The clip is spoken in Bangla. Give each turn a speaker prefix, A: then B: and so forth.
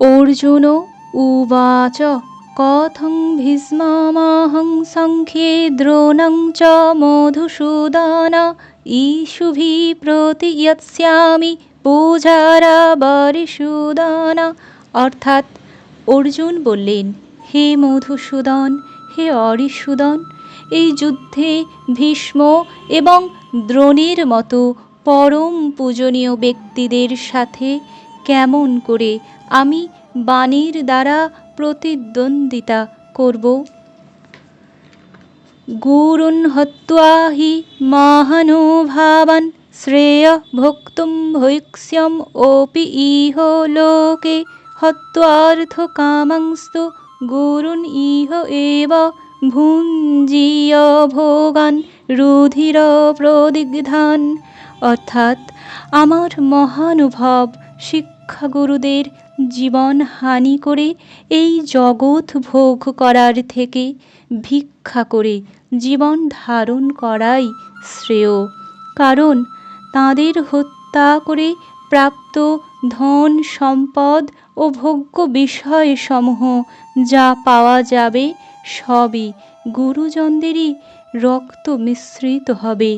A: অর্জুন উবাচ, কথং ভীষ্মমাহং সংখ্যে দ্রোণং চ মধুসূদন, ঈশুভি প্রতিয়ৎস্যামি পূজারা বরিসূদন অর্থাৎ অর্জুন বললেন, হে মধুসূদন, হে অরিসূদন, এই যুদ্ধে ভীষ্ম এবং দ্রোণের মতো পরম পূজনীয় ব্যক্তিদের সাথে কেমন করে আমি বাণীর দ্বারা প্রতিদ্বন্দ্বিতা করব? গুরুন হত্বা হি মহানুভাবান শ্রেয় ভোক্তুম ভৈক্ষ্যম ওপি ইহ লোকে হত্বার্থ কামাংস্তু গুরুন ইহ এব ভুঞ্জীয় ভোগান রুধির প্রদিগ্ধান। অর্থাৎ আমার মহানুভব শিক্ষাগুরুদের জীবন হানি করে এই জগৎ ভোগ করার থেকে ভিক্ষা করে জীবন ধারণ করাই শ্রেয়। কারণ তাদের হত্যা করে প্রাপ্ত ধন, সম্পদ ও ভোগ্য বিষয়সমূহ যা পাওয়া যাবে সবই গুরুজনদেরই রক্ত মিশ্রিত হবে।